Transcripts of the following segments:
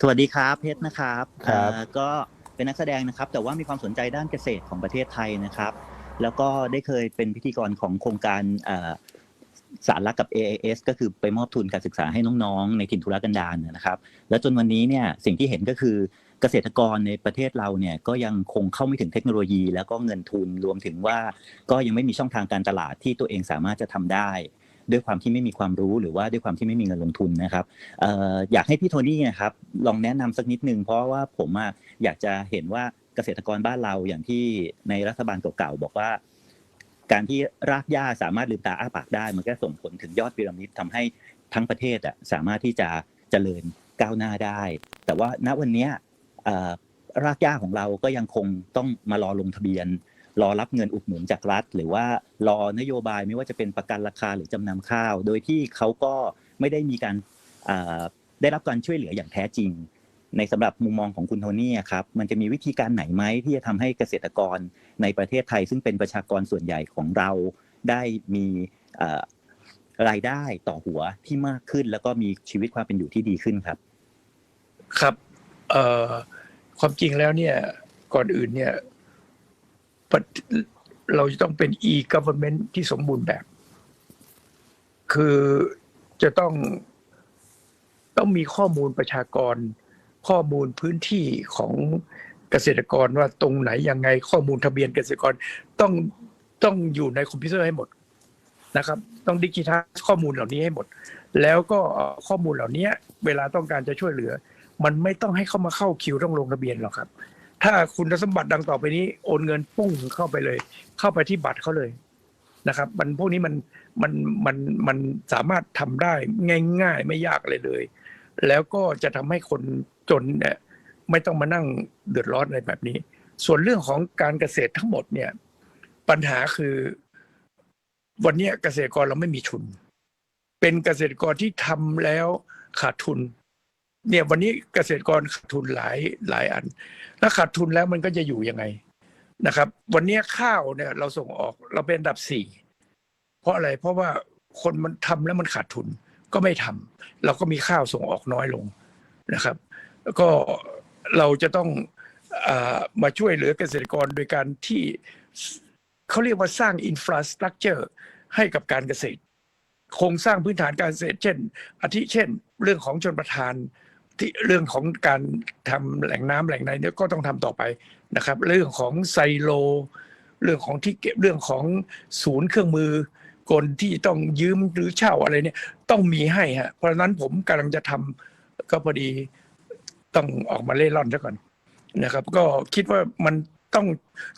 สวัสดีครับเพชรนะครับครับเอ่อก็เป็นนักแสดงนะครับ แต่ว่ามีความสนใจด้านเกษตรของประเทศไทยนะครับ แล้วก็ได้เคยเป็นพิธีกรของโครงการเอ่อสารรักกับ AIS ก็คือไปมอบทุนการศึกษาให้น้องๆ ในถิ่นทุรกันดารนะครับ แล้วจนวันนี้เนี่ยสิ่งที่เห็นก็คือเกษตรกรในประเทศเราเนี่ยก็ยังคงเข้าไม่ถึงเทคโนโลยี แล้วก็เงินทุนรวมถึงว่าก็ยังไม่มีช่องทางการตลาดที่ตัวเองสามารถจะทำได้ ด้วยความที่ไม่มีความรู้หรือว่าด้วยความที่ไม่มีเงินลงทุนนะครับอยากให้พี่โทนี่นะครับลองแนะนำสักนิดนึงเพราะว่าผมอยากจะเห็นว่าเกษตรกรบ้านเราอย่างที่ในรัฐบาลเก่าๆบอกว่า การที่รากหญ้าสามารถลืมตาอ้าปากได้ มันก็ส่งผลถึงยอดพีระมิดทำให้ทั้งประเทศอะสามารถที่จะเจริญก้าวหน้าได้ แต่ว่าณวันนี้รากหญ้าของเราก็ยังคงต้องมารอลงทะเบียน รอรับเงินอุดหนุนจากรัฐ หรือว่ารอนโยบายไม่ว่าจะเป็นประกันราคาหรือจำนำข้าว โดยที่เขาก็ไม่ได้มีการได้รับการช่วยเหลืออย่างแท้จริง ในสำหรับมุมมองของคุณโทนี่ครับมันจะมีวิธีการไหนไหมที่จะทำให้เกษตรกรในประเทศไทย ซึ่งเป็นประชากรส่วนใหญ่ของเราได้มีรายได้ต่อหัวที่มากขึ้น แล้วก็มีชีวิตความเป็นอยู่ที่ดีขึ้นครับ ครับความจริงแล้วเนี่ยก่อนอื่นเนี่ย เราจะต้องเป็น e-government ที่สมบูรณ์แบบ คือจะต้องต้องมีข้อมูลประชากร ข้อมูลพื้นที่ของเกษตรกรว่าตรงไหนยังไงข้อมูลทะเบียนเกษตรกรต้องต้องอยู่ในคอมพิวเตอร์ให้หมดนะครับ ต้องดิจิทัลข้อมูลเหล่านี้ให้หมด แล้วก็ข้อมูลเหล่านี้เวลาต้องการจะช่วยเหลือ มันไม่ต้องให้เข้ามาเข้าคิวต้องลงทะเบียนหรอกครับ ถ้าคุณสมบัติดังต่อไปนี้โอนเงินปุ้งเข้าไปเลย เข้าไปที่บัตรเขาเลยนะครับ มันพวกนี้มันมันมันมันสามารถทำได้ง่าย ๆ ไม่ยากเลยเลย แล้วก็จะทำให้คนจนเนี่ยไม่ต้องมานั่งเดือดร้อนอะไรแบบนี้ ส่วนเรื่องของการเกษตรทั้งหมดเนี่ย ปัญหาคือ วันนี้เกษตรกรเราไม่มีทุน เป็นเกษตรกรที่ทำแล้วขาดทุน เนี่ยวันนี้เกษตรกรขาดทุนหลายหลายอัน แล้วขาดทุนแล้วมันก็จะอยู่ยังไงนะครับ วันนี้ข้าวเนี่ยเราส่งออกเราเป็นอันดับสี่เพราะอะไรเพราะว่าคนมันทำแล้วมันขาดทุนก็ไม่ทำเราก็มีข้าวส่งออกน้อยลงนะครับ ก็เราจะต้องอมาช่วยเหลือเกษตรกรโดยการที่เขาเรียกว่าสร้างอินฟราสตรักเจอร์ให้กับการเกษตรโครงสร้างพื้นฐานการเกษตรเช่นอาทิเช่น เรื่องของชนประทาน ที่เรื่องของการทำแหล่งน้ำแหล่งไหนเนี่ยก็ต้องทำต่อไปนะครับ เรื่องของไซโล เรื่องของที่เก็บเรื่องของศูนย์เครื่องมือกลที่ต้องยืมหรือเช่าอะไรเนี่ยต้องมีให้ฮะเพราะฉะนั้นผมกำลังจะทำก็พอดีต้องออกมาเล่ร่อนซะก่อนนะครับ ก็คิดว่ามันต้อง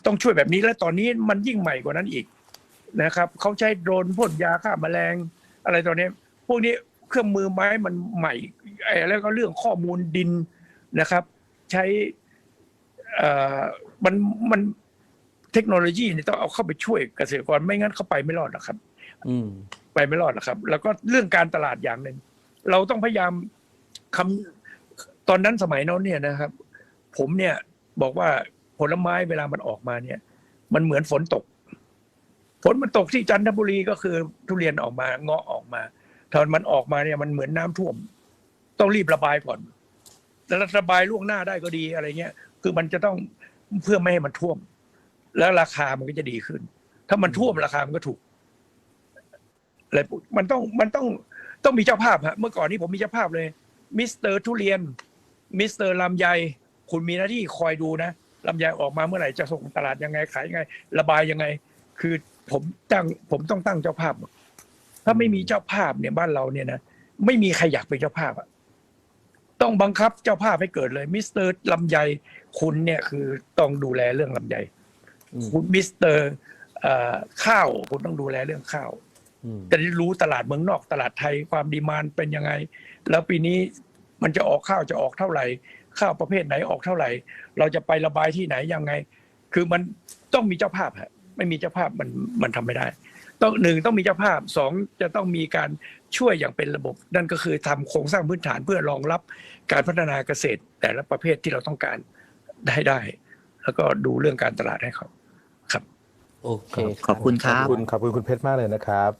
ต้องช่วยแบบนี้และตอนนี้มันยิ่งใหม่กว่านั้นอีกนะครับเขาใช้โดรนพ่นยาฆ่าแมลงอะไรตอนนี้ พวกนี้ เครื่องมือไม้มันใหม่ไอ้แล้วก็เรื่องข้อมูลดินนะครับ ใช้เอ่อมันมันเทคโนโลยีเนี่ยต้องเอาเข้าไปช่วยเกษตรกรไม่งั้นเขาไปไม่รอดหรอกครับ อืมไปไม่รอดหรอกครับ แล้วก็เรื่องการตลาดอย่างหนึ่งเราต้องพยายามคำตอนนั้นสมัยนั้นเนี่ยนะครับ ผมเนี่ยบอกว่าผลไม้เวลามันออกมาเนี่ย มันเหมือนฝนตก ฝนมันตกที่จันทบุรีก็คือทุเรียนออกมาเงาะออกมา ตอนมันออกมาเนี่ยมันเหมือนน้ำท่วม ต้องรีบระบายก่อนแล้วระบายล่วงหน้าได้ก็ดีอะไรเงี้ย คือมันจะต้องเพื่อไม่ให้มันท่วม แล้วราคามันก็จะดีขึ้น ถ้ามันท่วมราคามันก็ถูกอะไรมันต้องมันต้องต้องมีเจ้าภาพฮะเมื่อก่อนนี้ผมมีเจ้าภาพเลยมิสเตอร์ทุเรียนมิสเตอร์ลำไยคุณมีหน้าที่คอยดูนะลำไยออกมาเมื่อไหร่จะส่งตลาดยังไงขายยังไง ระบายยังไง คือผมตั้งผมต้องตั้งเจ้าภาพ ถ้าไม่มีเจ้าภาพเนี่ยบ้านเราเนี่ยนะไม่มีใครอยากเป็นเจ้าภาพอะต้องบังคับเจ้าภาพให้เกิดเลยมิสเตอร์ลำไยคุณเนี่ยคือต้องดูแลเรื่องลำไยอืมคุณมิสเตอร์เอ่อข้าวคุณต้องดูแลเรื่องข้าวอืมจะได้รู้ตลาดเมืองนอกตลาดไทยความดีมานเป็นยังไง แล้วปีนี้มันจะออกข้าวจะออกเท่าไหร่ ข้าวประเภทไหนออกเท่าไหร่ เราจะไประบายที่ไหนยังไง คือมันต้องมีเจ้าภาพฮะไม่มีเจ้าภาพมันมันทำไม่ได้ ต้องหนึ่งต้องมีเจ้าภาพสองจะต้องมีการช่วยอย่างเป็นระบบ นั่นก็คือทำโครงสร้างพื้นฐานเพื่อรองรับการพัฒนาเกษตร แต่ละประเภทที่เราต้องการได้ได้ แล้วก็ดูเรื่องการตลาดให้เขาครับ โอเคขอบคุณครับ ขอบคุณขอบคุณคุณเพชรมากเลยนะครับ